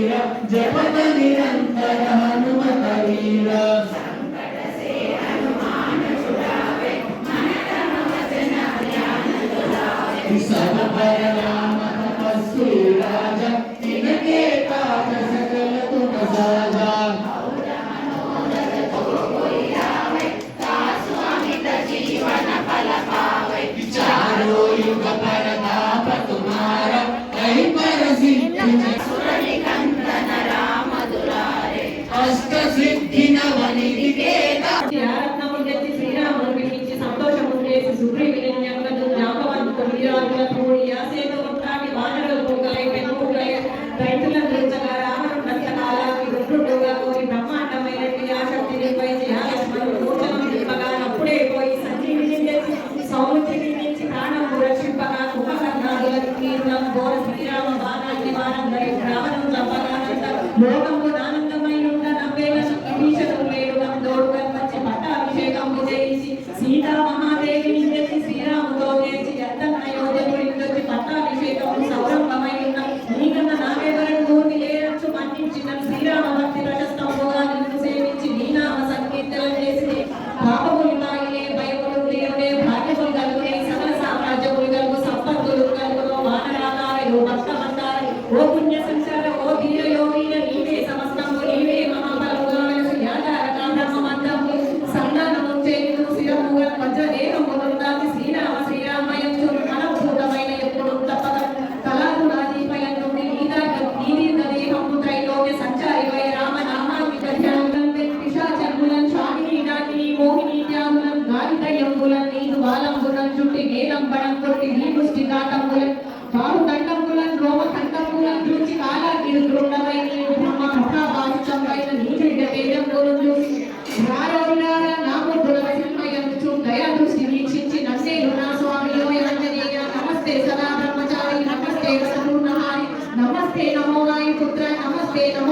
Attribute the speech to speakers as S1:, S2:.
S1: వీర జపత నిరంతర హనుమత వీర
S2: సర్వరామ తపస్సు రాజ తినకే తాజ సకల తుమ సాజా చారో యుగ పర యాసేతో ఉంటాటి పోగలై రైతుల కోరి నింపగా అప్పుడే పోయి సంజీవిని తెచ్చి సౌమిత్రిని నుంచి ప్రాణము రక్షింపగా ఘోర శ్రీరామ బాణాన్ని రావణం చంపగానంత వానరాకారులు భక్తమంతారు ఓ పుణ్య సంచార ఓ వీర యోగిన నీవే సమస్తము నీవే మహాబలముగా వెలసు సంధానము చేయును శిరముగా వజ్రదేహమును దాచి శ్రీరామ శ్రీరామయం మనభూతమైన ఎప్పుడు తప్పక కళాకు రాజీపయం నుండి నీదీర్ఘ దేహము సంచారి వై పిశాచములను నాటిని మోహిని నీదు చుట్టి కొట్టి నీ నమస్తే నమో నాయ పుత్ర నమస్తే నమో